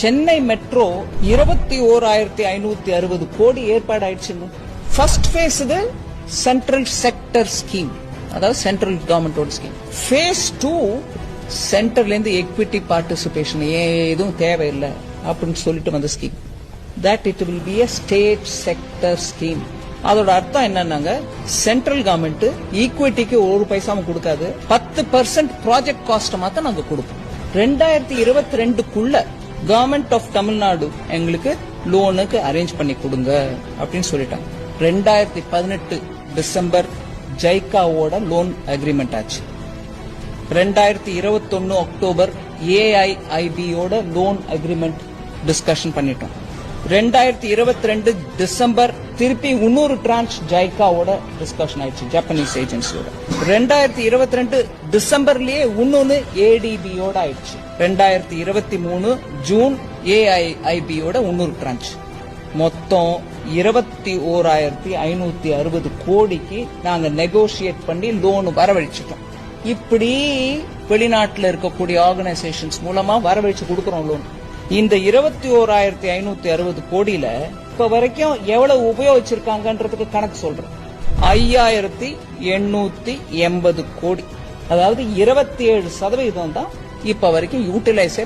Chennai metro இருபத்தி ஓராயிரத்தி ஐநூத்தி அறுபது கோடி ஏற்பாடு ஆயிடுச்சுங்க ஃபர்ஸ்ட் ஃபேஸ் இது சென்ட்ரல் செக்டர் ஸ்கீம் அதாவது சென்ட்ரல் கவர்மெண்டோட ஸ்கீம் ஃபேஸ் டூ சென்டர்ல இருந்து எக்விட்டி பார்ட்டிசிபேஷன் எதுவும் தேவையில்லை அப்படின்னு சொல்லிட்டு வந்த scheme that it will be a state sector scheme அதோட அர்த்தம் என்னன்னாங்க சென்ட்ரல் கவர்மெண்ட் ஈக்விட்டிக்கு ஒரு பைசாவும் கொடுக்காது. பத்து பர்சன்ட் ப்ராஜெக்ட் காஸ்ட் மாத்த நாங்க கொடுப்போம். ரெண்டாயிரத்தி இருபத்தி ரெண்டுக்குள்ள கவர்மெண்ட் ஆஃப் தமிழ்நாடு எங்களுக்கு லோனுக்கு அரேஞ்ச் பண்ணி கொடுங்க அப்படின்னு சொல்லிட்டாங்க. ரெண்டாயிரத்தி பதினெட்டு டிசம்பர் ஜைகாவோட லோன் அக்ரிமெண்ட் ஆச்சு. ரெண்டாயிரத்தி இருபத்தொன்னு அக்டோபர் ஏஐஐபியோட லோன் அக்ரிமெண்ட் டிஸ்கஷன் பண்ணிட்டோம். ரெண்டாயிரத்தி இருபத்தி ரெண்டு டிசம்பர் திருப்பி இன்னொரு டிரான்ச் ஜைக்காவோட டிஸ்கஷன் ஆயிடுச்சு ஜப்பானீஸ் ஏஜென்சியோட ரெண்டாயிரத்தி இருபத்தி ரெண்டு டிசம்பர்லயே இன்னொன்னு ஏடிபியோட ஆயிடுச்சு. ரெண்டாயிரத்தி இருபத்தி மூணு ஜூன் ஏஐஐபியோட இன்னொரு டிரான்ச் மொத்தம் இருபத்தி ஓராயிரத்தி ஐநூத்தி அறுபது கோடிக்கு நாங்க நெகோசியேட் பண்ணி லோன் வரவழைச்சிட்டோம். இப்படி வெளிநாட்டில் இருக்கக்கூடிய ஆர்கனைசேஷன்ஸ் மூலமா வரவழைச்சு கொடுக்கறோம் லோன் இந்த இருபத்தி ஓராயிரத்தி ஐநூத்தி அறுபது கோடியில இப்ப வரைக்கும் எவ்வளவு உபயோகிச்சிருக்காங்கன்றதுக்கு கணக்கு சொல்றேன். ஐயாயிரத்தி எண்ணூத்தி எண்பது கோடி. அதாவது இருபத்தி ஏழு சதவீதம் தான் இப்ப வரைக்கும் யூட்டிலைஸே